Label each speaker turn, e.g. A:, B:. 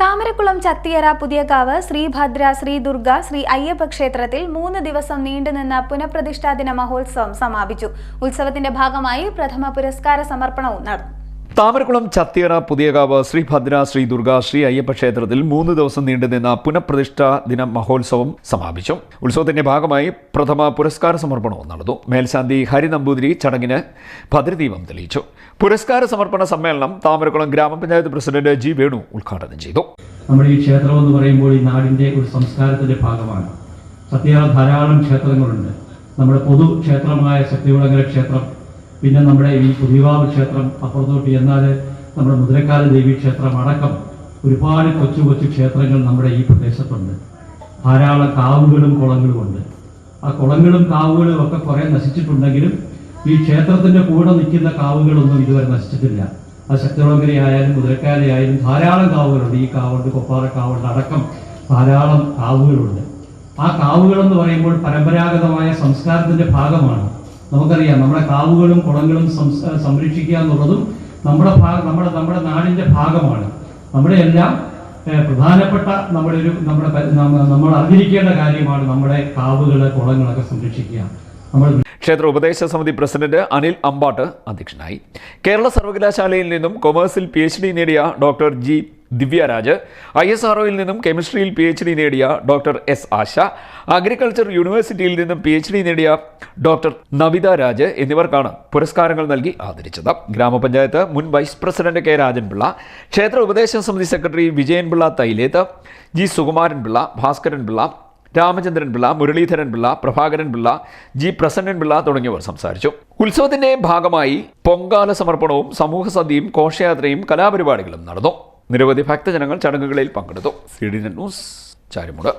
A: താമരക്കുളം ചത്തിയറ പുതിയകാവ് ശ്രീഭദ്ര ശ്രീ ദുർഗ ശ്രീ അയ്യപ്പ ക്ഷേത്രത്തിൽ മൂന്ന് ദിവസം നീണ്ടുനിന്ന പുനഃപ്രതിഷ്ഠാ ദിന മഹോത്സവം സമാപിച്ചു. ഉത്സവത്തിന്റെ ഭാഗമായി പ്രഥമ പുരസ്കാര സമർപ്പണവും നടന്നു.
B: താമരക്കുളം ചത്തിയറ പുതിയകാവ് ശ്രീഭദ്ര ശ്രീ ദുർഗ ശ്രീ അയ്യപ്പ ക്ഷേത്രത്തിൽ മൂന്ന് ദിവസം നീണ്ടുനിന്ന പുനഃപ്രതിഷ്ഠാ ദിന മഹോത്സവം സമാപിച്ചു. ഉത്സവത്തിന്റെ ഭാഗമായി പ്രഥമ പുരസ്കാര സമർപ്പണവും നടന്നു. മേൽശാന്തി ഹരി നമ്പൂതിരി ചടങ്ങിന് ഭദ്രദീപം തെളിയിച്ചു. പുരസ്കാര സമർപ്പണ സമ്മേളനം താമരക്കുളം ഗ്രാമപഞ്ചായത്ത് പ്രസിഡന്റ് ജി വേണു ഉദ്ഘാടനം ചെയ്തു.
C: നമ്മുടെ ഈ ക്ഷേത്രം എന്ന് പറയുമ്പോൾ ഈ നാടിന്റെ ഒരു സംസ്കാരത്തിന്റെ ഭാഗമാണ്. സത്യനാഥ ധാരാളം ക്ഷേത്രങ്ങളുണ്ട്. നമ്മുടെ പൊതു ക്ഷേത്രമായ ശക്തികുളങ്ങര ക്ഷേത്രം പിന്നെ നമ്മുടെ ഈ പുതിയവാവ് ക്ഷേത്രം അപ്പുറത്തോട്ട് എന്നാൽ നമ്മുടെ മുദ്രക്കാല ദേവി ക്ഷേത്രം അടക്കം ഒരുപാട് കൊച്ചു കൊച്ചു ക്ഷേത്രങ്ങൾ നമ്മുടെ ഈ പ്രദേശത്തുണ്ട്. ധാരാളം കാവുകളും കുളങ്ങളുമുണ്ട്. ആ കുളങ്ങളും കാവുകളും ഒക്കെ കുറേ നശിച്ചിട്ടുണ്ടെങ്കിലും ഈ ക്ഷേത്രത്തിന്റെ കൂടെ നിൽക്കുന്ന കാവുകളൊന്നും ഇതുവരെ നശിച്ചിട്ടില്ല. അത് ശക്തികുളങ്ങരയായാലും മുതലക്കാലയായാലും ധാരാളം കാവുകളുണ്ട്. ഈ കാവുണ്ട് കൊപ്പാറ കാവുണ്ട് അടക്കം ധാരാളം കാവുകളുണ്ട്. ആ കാവുകൾ എന്ന് പറയുമ്പോൾ പരമ്പരാഗതമായ സംസ്കാരത്തിന്റെ ഭാഗമാണ് നമുക്കറിയാം നമ്മുടെ കാവുകളും കുളങ്ങളും സംരക്ഷിക്കുക എന്നുള്ളതും നമ്മുടെ ഭാഗം നമ്മുടെ നമ്മുടെ നാടിന്റെ ഭാഗമാണ്. നമ്മുടെ എല്ലാം പ്രധാനപ്പെട്ട നമ്മുടെ ഒരു നമ്മുടെ നമ്മൾ അറിഞ്ഞിരിക്കേണ്ട കാര്യമാണ് നമ്മുടെ കാവുകൾ കുളങ്ങളൊക്കെ സംരക്ഷിക്കുക. നമ്മൾ
B: ക്ഷേത്ര ഉപദേശ സമിതി പ്രസിഡന്റ് അനിൽ അമ്പാട്ട് അധ്യക്ഷനായി. കേരള സർവകലാശാലയിൽ നിന്നും കൊമേഴ്സിൽ പി എച്ച് ഡി നേടിയ doctor G Divyaraj I S ആർഒയിൽ നിന്നും കെമിസ്ട്രിയിൽ പി എച്ച് ഡി നേടിയ ഡോക്ടർ എസ് ആശ അഗ്രികൾച്ചർ യൂണിവേഴ്സിറ്റിയിൽ നിന്നും പി എച്ച് ഡി നേടിയ ഡോക്ടർ നവിത രാജ് എന്നിവർക്കാണ് പുരസ്കാരങ്ങൾ നൽകി ആദരിച്ചത്. ഗ്രാമപഞ്ചായത്ത് മുൻ വൈസ് പ്രസിഡന്റ് കെ രാജൻപിള്ള ക്ഷേത്ര ഉപദേശ സമിതി secretary Vijayan Pillai Thailath G Sukumaran Pillai Bhaskaran Pillai Ramachandran Pillai Muraleedharan Pillai Prabhakaran Pillai G Prasannan Pillai തുടങ്ങിയവർ സംസാരിച്ചു. ഉത്സവത്തിന്റെ ഭാഗമായി പൊങ്കാല സമർപ്പണവും സമൂഹ സദ്യയും ഘോഷയാത്രയും കലാപരിപാടികളും നടന്നു. നിരവധി ഭക്തജനങ്ങൾ ചടങ്ങുകളിൽ പങ്കെടുത്തു. C D news Charummood.